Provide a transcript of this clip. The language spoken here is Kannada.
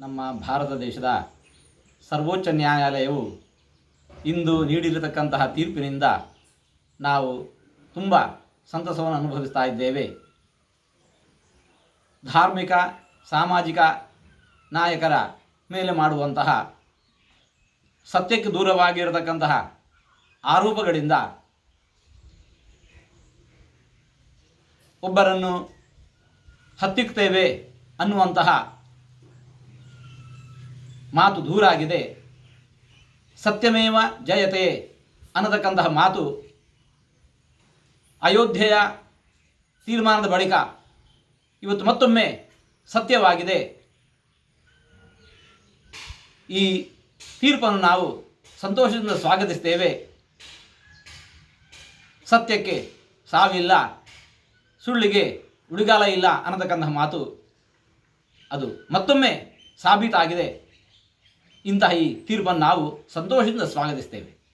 ನಮ್ಮ ಭಾರತ ದೇಶದ ಸರ್ವೋಚ್ಚ ನ್ಯಾಯಾಲಯವು ಇಂದು ನೀಡಿರತಕ್ಕಂತಹ ತೀರ್ಪಿನಿಂದ ನಾವು ತುಂಬ ಸಂತಸವನ್ನು ಅನುಭವಿಸ್ತಾ ಇದ್ದೇವೆ. ಧಾರ್ಮಿಕ, ಸಾಮಾಜಿಕ ನಾಯಕರ ಮೇಲೆ ಮಾಡುವಂತಹ ಸತ್ಯಕ್ಕೆ ದೂರವಾಗಿರತಕ್ಕಂತಹ ಆರೋಪಗಳಿಂದ ಒಬ್ಬರನ್ನು ಹತ್ತಿಕ್ತೇವೆ ಅನ್ನುವಂತಹ ಮಾತು ದೂರ ಆಗಿದೆ ಸತ್ಯಮೇವ ಜಯತೆ ಅನ್ನತಕ್ಕಂತಹ ಮಾತು ಅಯೋಧ್ಯೆಯ ತೀರ್ಮಾನದ ಬಳಿಕ ಇವತ್ತು ಮತ್ತೊಮ್ಮೆ ಸತ್ಯವಾಗಿದೆ. ಈ ತೀರ್ಪನ್ನು ನಾವು ಸಂತೋಷದಿಂದ ಸ್ವಾಗತಿಸ್ತೇವೆ. ಸತ್ಯಕ್ಕೆ ಸಾವಿಲ್ಲ, ಸುಳ್ಳಿಗೆ ಉಳಿಗಾಲ ಇಲ್ಲ ಅನ್ನತಕ್ಕಂತಹ ಮಾತು ಅದು ಮತ್ತೊಮ್ಮೆ ಸಾಬೀತಾಗಿದೆ. ಇಂತಹ ಈ ತೀರ್ಪನ್ನು ನಾವು ಸಂತೋಷದಿಂದ ಸ್ವಾಗತಿಸ್ತೇವೆ.